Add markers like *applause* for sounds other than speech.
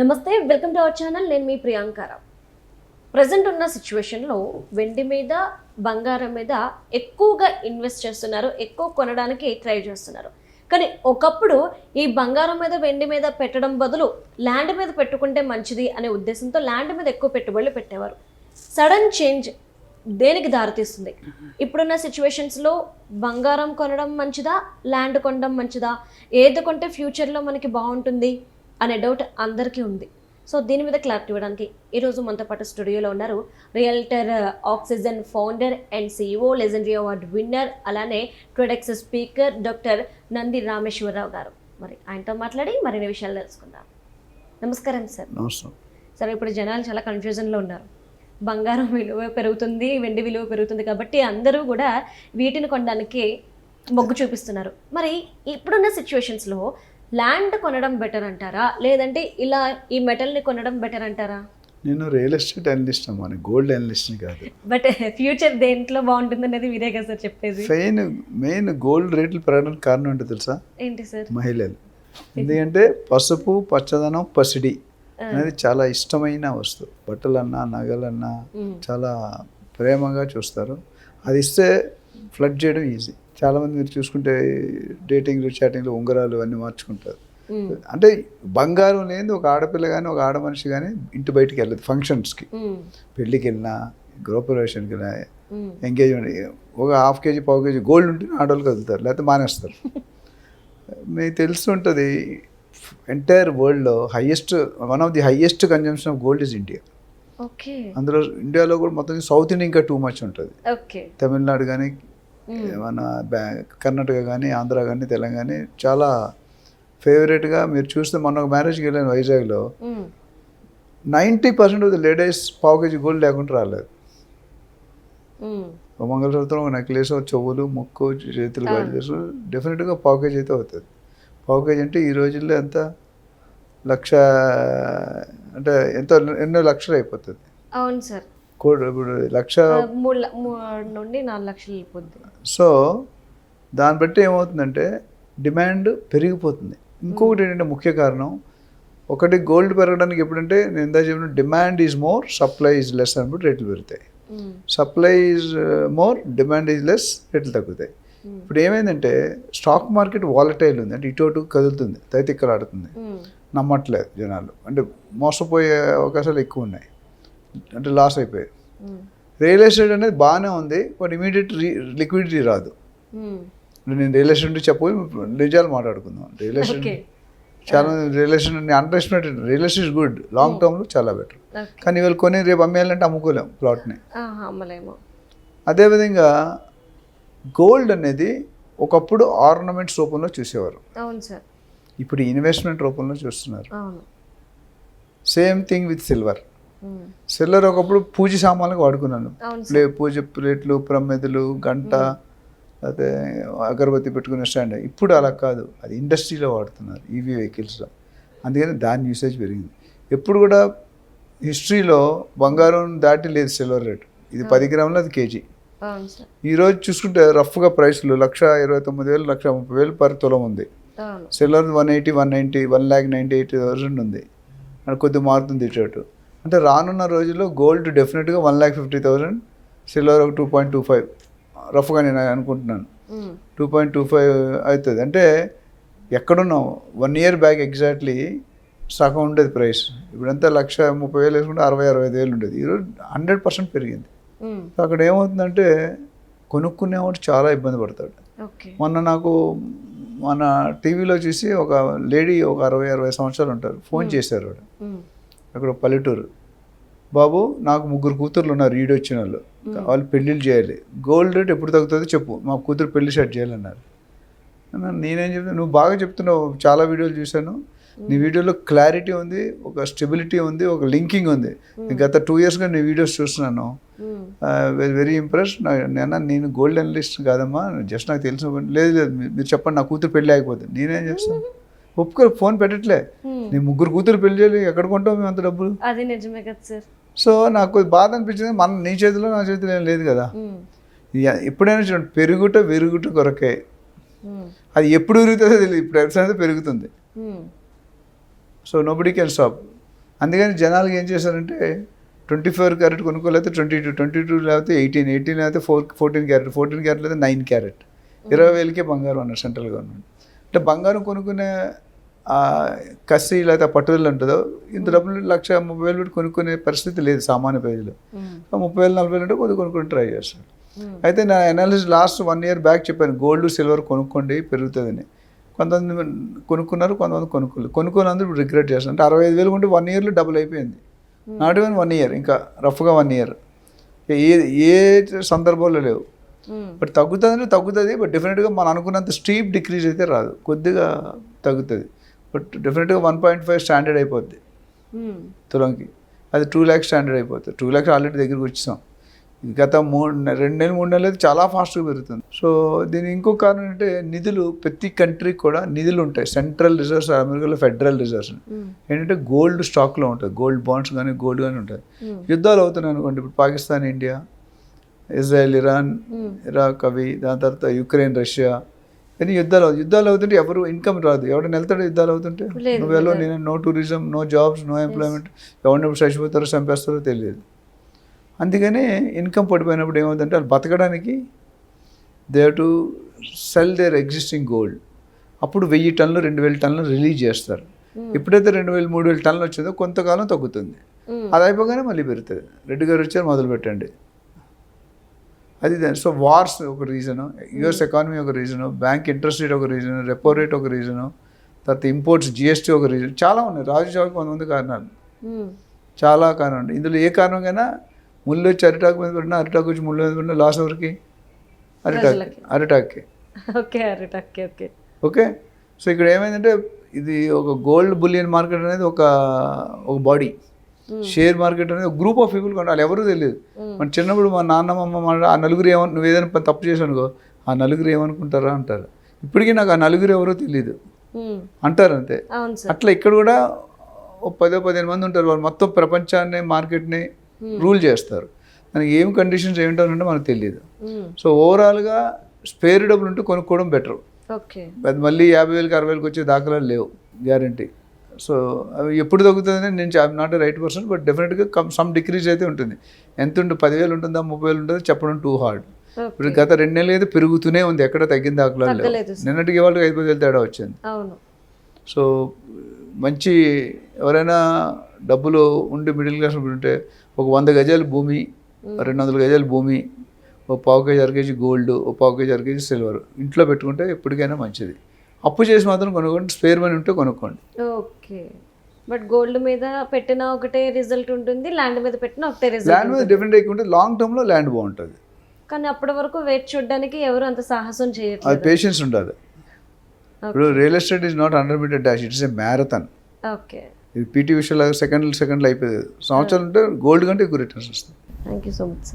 నమస్తే welcome to our channel. నేను మీ Priyanka Rao present ఉన్న సిచ్యువేషన్లో వెండి మీద బంగారం మీద ఎక్కువగా ఇన్వెస్ట్ చేస్తున్నారు ఎక్కువ కొనడానికి ట్రై చేస్తున్నారు. కానీ ఒకప్పుడు ఈ బంగారం మీద వెండి మీద పెట్టడం బదులు ల్యాండ్ మీద పెట్టుకుంటే మంచిది అనే ఉద్దేశంతో ల్యాండ్ మీద ఎక్కువ పెట్టుబడులు పెట్టేవారు. సడన్ చేంజ్ దేనికి దారితీస్తుంది? ఇప్పుడున్న సిచ్యువేషన్స్లో బంగారం కొనడం మంచిదా ల్యాండ్ కొనడం మంచిదా? ఏది కొంటే ఫ్యూచర్లో మనకి బాగుంటుంది? అనే డౌట్ అందరికీ ఉంది. సో దీని మీద క్లారిటీ ఇవ్వడానికి ఈరోజు మనతో పాటు స్టూడియోలో ఉన్నారు realtor oxygen founder and CEO legendary award winner అలానే TEDx speaker doctor Nandi Rameswararao garu. మరి ఆయనతో మాట్లాడి మరిన్ని విషయాలు తెలుసుకుందాం. నమస్కారం సార్. నమస్కారం. సరే ఇప్పుడు జనాలు చాలా కన్ఫ్యూజన్లో ఉన్నారు. బంగారం విలువ పెరుగుతుంది వెండి విలువ పెరుగుతుంది కాబట్టి అందరూ కూడా వీటిని కొనడానికి మొగ్గు చూపిస్తున్నారు. మరి ఇప్పుడున్న సిచ్యువేషన్స్లో ల్యాండ్ కొనడం బెటర్ అంటారా? లేదంటే ఇలా ఈ మెటల్ని కొనడం బెటర్ అంటారా? నేను రియల్ ఎస్టేట్ అనలిస్ట్ అమ్మా గోల్డ్ అనలిస్ట్ని కాదు. బట్ ఫ్యూచర్ దేంట్లో బాగుంటుంది అనేది మీరే కదా సార్ చెప్పేది. ఫెయిన్ మెయిన్ గోల్డ్ రేట్లు పెరగడానికి కారణం ఏంటో తెలుసా? ఏంటి సార్? మహిళలు. ఎందుకంటే పసుపు పచ్చదనం పసిడి అనేది చాలా ఇష్టమైన వస్తువు. బట్టలన్నా నగలన్నా. చాలా ప్రేమగా చూస్తారు. అది ఇస్తే ఫ్లడ్ చేయడం ఈజీ చాలామంది మీరు చూసుకుంటే డేటింగ్లు చాటింగ్లు ఉంగరాలు అన్నీ మార్చుకుంటారు. అంటే బంగారం లేని ఒక ఆడపిల్ల కానీ ఒక ఆడ మనిషి కానీ ఇంటి బయటికి వెళ్ళదు ఫంక్షన్స్కి. పెళ్ళికి వెళ్ళినా గృహప్రవేశానికి వెళ్ళినా. ఎంగేజ్మెంట్ ఒక హాఫ్ కేజీ పావు కేజీ గోల్డ్ ఉంటే ఆడవాళ్ళు కదులుతారు లేకపోతే మానేస్తారు *laughs* మీకు తెలుస్తుంటుంది ఎంటైర్ వరల్డ్లో highest one of the highest consumption of gold is India okay అందులో ఇండియాలో కూడా మొత్తం సౌత్ ఇండియా ఇంకా టూ మచ్ ఉంటుంది తమిళనాడు కానీ. మన బ్యా కర్ణాటక కానీ ఆంధ్ర కానీ తెలంగాణ చాలా ఫేవరెట్గా మీరు చూస్తే మొన్న ఒక మ్యారేజ్కి వెళ్ళాను వైజాగ్లో. Ninety percent of the ladies పావు కేజీ గోల్డ్ లేకుండా రాలేదు. ఒక మంగళసూత్రం ఒక నెక్లెస్ చెవులు ముక్కు చేతులు చేసు డెఫినెట్గా పావు కేజీ అయితే అవుతుంది. పావు కేజీ అంటే ఈ రోజుల్లో ఎంత? లక్ష అంటే ఎంతో ఎన్నో లక్షలు అయిపోతుంది. అవును సార్. ఇప్పుడు లక్ష నుండి నాలుగు లక్షలు వెళ్ళిపోద్ది. సో దాన్ని బట్టి ఏమవుతుందంటే డిమాండ్ పెరిగిపోతుంది. ఇంకొకటి ఏంటంటే ముఖ్య కారణం ఒకటి గోల్డ్ పెరగడానికి ఎప్పుడంటే నేను ఇందా చెప్పిన demand is more supply is less అన్నప్పుడు రేట్లు పెరుగుతాయి. Supply is more demand is less రేట్లు తగ్గుతాయి. ఇప్పుడు ఏమైందంటే స్టాక్ మార్కెట్ వాలటైల్ ఉంది. అంటే ఇటు అటు కదులుతుంది తైతిక్కలాడుతుంది. మ్మ్. నమ్మట్లేదు జనాలు. అంటే మోసపోయే అవకాశాలు ఎక్కువ ఉన్నాయి. అంటే లాస్ అయిపోయాయి. రియల్ ఎస్టేట్ అనేది బాగానే ఉంది బట్ ఇమీడియట్ లిక్విడిటీ రాదు. ఇప్పుడు నేను రియల్ ఎస్టేట్ చెప్పబోయి నిజాలు మాట్లాడుకుందాం. రియల్ ఎస్టేట్ చాలా real estate under estimate real estate is good long టర్మ్లో చాలా బెటర్ కానీ వీళ్ళు కొని రేపు అమ్మేయాలంటే అమ్ముకోలేం ప్లాట్ని. అదేవిధంగా గోల్డ్ అనేది ఒకప్పుడు ఆర్నమెంట్స్ రూపంలో చూసేవారు. ఇప్పుడు ఇన్వెస్ట్మెంట్ రూపంలో చూస్తున్నారు. Same thing with silver hmm. Silver ఒకప్పుడు పూజ సామాన్లకు వాడుకున్నాను. ప్లే పూజ ప్లేట్లు ప్రమిదలు గంట అదే అగరబత్తి పెట్టుకునే స్టాండ్. ఇప్పుడు అలా కాదు. అది ఇండస్ట్రీలో వాడుతున్నారు ఈవీ వెహికల్స్లో అందుకని దాని యూసేజ్ పెరిగింది. ఎప్పుడు కూడా హిస్టరీలో బంగారం దాటి లేదు సిల్వర్ రేట్. ఇది పది గ్రాములు అది కేజీ. ఈరోజు చూసుకుంటే రఫ్గా ప్రైస్లు లక్ష ఇరవై తొమ్మిది వేలు లక్ష ముప్పై వేలు పర్ తులం ఉంది. Silver one eighty one ninety one lakh ninety eight thousand ఉంది. అది కొద్దిగా మారుతుంది ఇటు అటు రానున్న రోజుల్లో గోల్డ్ డెఫినెట్గా one lakh fifty thousand silver ఒక టూ పాయింట్ టూ ఫైవ్ రఫ్గా నేను అనుకుంటున్నాను. టూ పాయింట్ టూ ఫైవ్ అవుతుంది అంటే ఎక్కడున్నాం వన్ ఇయర్ బ్యాక్ ఎగ్జాక్ట్లీ సగం ఉండేది ప్రైస్ ఇప్పుడంతా లక్ష ముప్పై వేలు వేసుకుంటే అరవై అరవై ఐదు వేలు ఉండేది. ఈరోజు హండ్రెడ్ పర్సెంట్ పెరిగింది. సో అక్కడ ఏమవుతుందంటే కొనుక్కునేవాడు చాలా ఇబ్బంది పడతాడు. మొన్న నాకు మన టీవీలో చూసి ఒక లేడీ ఒక అరవై అరవై సంవత్సరాలు ఉంటారు. ఫోన్ చేశారు వాడు. మ్మ్. అక్కడ పల్లెటూరు. బాబు నాకు ముగ్గురు కూతుర్లు ఉన్నారు ఈడు వచ్చిన వాళ్ళు వాళ్ళు పెళ్ళిళ్ళు చేయాలి. గోల్డ్ రేట్ ఎప్పుడు తగ్గుతుందో చెప్పు. మా కూతురు పెళ్ళి సెట్ చేయాలన్నారు. నేనేం చెప్తాను నువ్వు బాగా చెప్తున్నావు. చాలా వీడియోలు చూశాను. నీ వీడియోలో క్లారిటీ ఉంది ఒక స్టెబిలిటీ ఉంది ఒక లింకింగ్ ఉంది. గత టూ ఇయర్స్గా నీ వీడియోస్ చూస్తున్నాను. వెరీ ఇంప్రెస్ నేను నేను గోల్డ్ అనలిస్ట్ కాదమ్మా. జస్ట్ నాకు తెలిసిన లేదు లేదు మీరు- చెప్పండి నా కూతురు పెళ్ళి అయిపోతుంది నేనేం చేస్తాను *laughs* ఒప్పుకో ఫోన్ పెట్టట్లే. మ్మ్. నీ ముగ్గురు కూతురు పెళ్ళి చేయాలి ఎక్కడ కొంటావు మేము అంత డబ్బులు? అది నిజమే కదా సార్. సో నాకు కొద్ది బాధ అనిపించింది మన నీ చేతిలో నా చేతిలో ఏం లేదు కదా. ఎప్పుడైనా చూడండి పెరుగుట విరుగుట కొరకే. అది ఎప్పుడు పెరుగుతుందో తెలియదు ఇప్పుడు ఎక్సైజ్ పెరుగుతుంది. సో నోబడి కెన్ స్టాప్ అందుకని జనాలకి ఏం చేశారంటే ట్వంటీ ఫోర్ క్యారెట్ కొనుక్కోలేకపోతే ట్వంటీ టూ ట్వంటీ టూ లేకపోతే ఎయిటీన్ ఎయిటీన్ లేకపోతే four fourteen carat fourteen carat లేదా నైన్ క్యారెట్ ఇరవై వేలకే బంగారం అన్నారు సెంట్రల్ గవర్నమెంట్. అంటే బంగారం కొనుక్కునే కసి లేకపోతే పట్టుదల ఉంటుందో ఇంత డబ్బులు లక్ష ముప్పై వేలు పెట్టి కొనుక్కునే పరిస్థితి లేదు సామాన్య ప్రజలు. ముప్పై వేలు నలభై వేలు కొద్ది కొనుక్కొని ట్రై చేస్తారు. అయితే నా analysis last one year back చెప్పాను గోల్డ్ సిల్వర్ కొనుక్కోండి పెరుగుతుందని. కొంతమంది కొనుక్కున్నారు కొంతమంది కొనుక్కోలేదు. కొనుక్కోనందుకు రిగ్రెట్ చేస్తారు అంటే అరవై ఐదు వేలు కొంటే వన్ ఇయర్లో డబుల్ అయిపోయింది. నాట్ ఈవెన్ వన్ ఇయర్ ఇంకా రఫ్గా వన్ ఇయర్ ఏ ఏ సందర్భంలో లేవు. బట్ తగ్గుతుంది తగ్గుతుంది బట్ డెఫినెట్గా మనం అనుకున్నంత స్టీప్ డిక్రీజ్ అయితే రాదు. కొద్దిగా తగ్గుతుంది. బట్ డెఫినెట్గా వన్ పాయింట్ ఫైవ్ స్టాండర్డ్ అయిపోద్ది. తులంకి. అది టూ ల్యాక్స్ స్టాండర్డ్ అయిపోతుంది. టూ ల్యాక్స్ ఆల్రెడీ దగ్గరికి వచ్చాం గత మూడు రెండు నెలలు మూడు నెలలు అయితే చాలా ఫాస్ట్గా పెరుగుతుంది. సో దీని ఇంకో కారణం ఏంటంటే నిధులు ప్రతి కంట్రీకి కూడా నిధులు ఉంటాయి. సెంట్రల్ రిజర్వ్స్ అమెరికాలో ఫెడరల్ రిజర్వ్స్ ఏంటంటే గోల్డ్ స్టాక్లో ఉంటుంది గోల్డ్ బాండ్స్ కానీ గోల్డ్ కానీ ఉంటాయి. యుద్ధాలు అవుతున్నాయి అనుకోండి. ఇప్పుడు Pakistan India Israel Iran Iraq అవి దాని తర్వాత యుక్రెయిన్ రష్యా. కానీ యుద్ధాలు యుద్ధాలు అవుతుంటే ఎవరు ఇన్కమ్ రాదు. ఎవడైనా వెళ్తాడు యుద్ధాలు అవుతుంటే? నువ్వు వెళ్ళవు నేను no tourism no jobs no employment ఎవరిని ఎప్పుడు చచ్చిపోతారో చంపేస్తారో తెలియదు. అందుకనే ఇన్కమ్ పడిపోయినప్పుడు ఏమవుతుందంటే వాళ్ళు బతకడానికి they to sell their existing gold అప్పుడు వెయ్యి టన్నులు రెండు వేల టన్నులు రిలీజ్ చేస్తారు. ఎప్పుడైతే రెండు వేలు మూడు వేల టన్నులు వచ్చిందో కొంతకాలం తగ్గుతుంది. అది అయిపోగానే మళ్ళీ పెరుగుతుంది. రెడ్డి గారు వచ్చారు మొదలు పెట్టండి అది సో వార్స్ ఒక రీజను యుఎస్ ఎకానమీ ఒక రీజను బ్యాంక్ ఇంట్రెస్ట్ రేట్ ఒక రీజను రెపో రేట్ ఒక రీజను తర్వాత ఇంపోర్ట్స్ జిఎస్టీ ఒక రీజన్ చాలా ఉన్నాయి. రాజు చావుకి కొంతమంది కారణాలు. చాలా కారణం ఉంది ఇందులో ఏ కారణంగానే ముళ్ళు వచ్చి అరిటాకు మీద పడినా అరిటాకు వచ్చి ముళ్ళు మీద పడినా లాస్ ఎవరికి? అరిటాక్. అరిటాక్కి. ఓకే అరే ఓకే. ఓకే? ఓకే సో ఇక్కడ ఏమైందంటే ఇది ఒక గోల్డ్ బులియన్ మార్కెట్ అనేది ఒక ఒక బాడీ షేర్ మార్కెట్ అనేది గ్రూప్ ఆఫ్ పీపుల్ కొనాలి ఎవరు తెలియదు. మన చిన్నప్పుడు మా నాన్నమ్మ మా ఆ నలుగురు ఏమను నువ్వు ఏదైనా తప్పు చేసావు అనుకో ఆ నలుగురు ఏమనుకుంటారా అంటారు. ఇప్పటికీ నాకు ఆ నలుగురు ఎవరో తెలియదు అంటారు అంతే. అట్లా ఇక్కడ కూడా పదో పదిహేను మంది ఉంటారు. వాళ్ళు మొత్తం ప్రపంచాన్ని మార్కెట్ని రూల్ చేస్తారు. మనకి ఏం కండిషన్స్ ఏంటో అంటే మనకు తెలియదు సో ఓవరాల్గా స్పేర్ డబ్బులు ఉంటే కొనుక్కోవడం బెటర్. అది మళ్ళీ యాభై వేలకి అరవై వేలకి వచ్చే దాఖలాలు లేవు గ్యారంటీ. సో అవి ఎప్పుడు తగ్గుతుందని నేను I'm not right person but డెఫినెట్గా కమ్ సమ్ డిక్రీజ్ అయితే ఉంటుంది. ఎంత ఉంటుంది పదివేలు ఉంటుందా ముప్పై వేలు ఉంటుందో చెప్పడం టూ హార్డ్ ఇప్పుడు గత రెండు నెలలు అయితే పెరుగుతూనే ఉంది ఎక్కడ లేవు. తగ్గలేదు నిన్నటికి వాళ్ళకి ఐదు వేలు తేడా వచ్చింది. సో మంచి ఎవరైనా డబ్బులు ఉండి మిడిల్ క్లాస్ ఉంటే ఒక వంద గజాల భూమి రెండు వందల గజాల భూమి ఒక పావు కేజీ అర కేజీ గోల్డ్ ఒక పావు కేజీ అర కేజీ సిల్వర్ ఇంట్లో పెట్టుకుంటే ఎప్పటికైనా మంచిది. అప్పు చేసి మాత్రం కొనుక్కోండి స్పేర్ మనీ ఉంటే కొనుక్కోండి. ఓకే. బట్ గోల్డ్ మీద పెట్టిన ఒకటే రిజల్ట్ ఉంటుంది ల్యాండ్ మీద పెట్టిన ఒకటే రిజల్ట్ ల్యాండ్ మీద డిఫరెంట్ ఎక్కువ ఉంటే లాంగ్ టర్మ్లో ల్యాండ్ బాగుంటుంది. కానీ అప్పటి వరకు వెయిట్ చూడడానికి ఎవరు అంత సాహసం అది చేయట్లేదు పేషెన్స్ ఉండాలి ఇప్పుడు real estate is not hundred meter dash it's a marathon okay ఇది పీటీ విషయంలో సెకండ్లు సెకండ్లు అయిపోయింది. సంవత్సరాలు ఉంటే గోల్డ్ కంటే ఎక్కువ రిటర్న్స్ వస్తుంది థ్యాంక్ యూ సో మచ్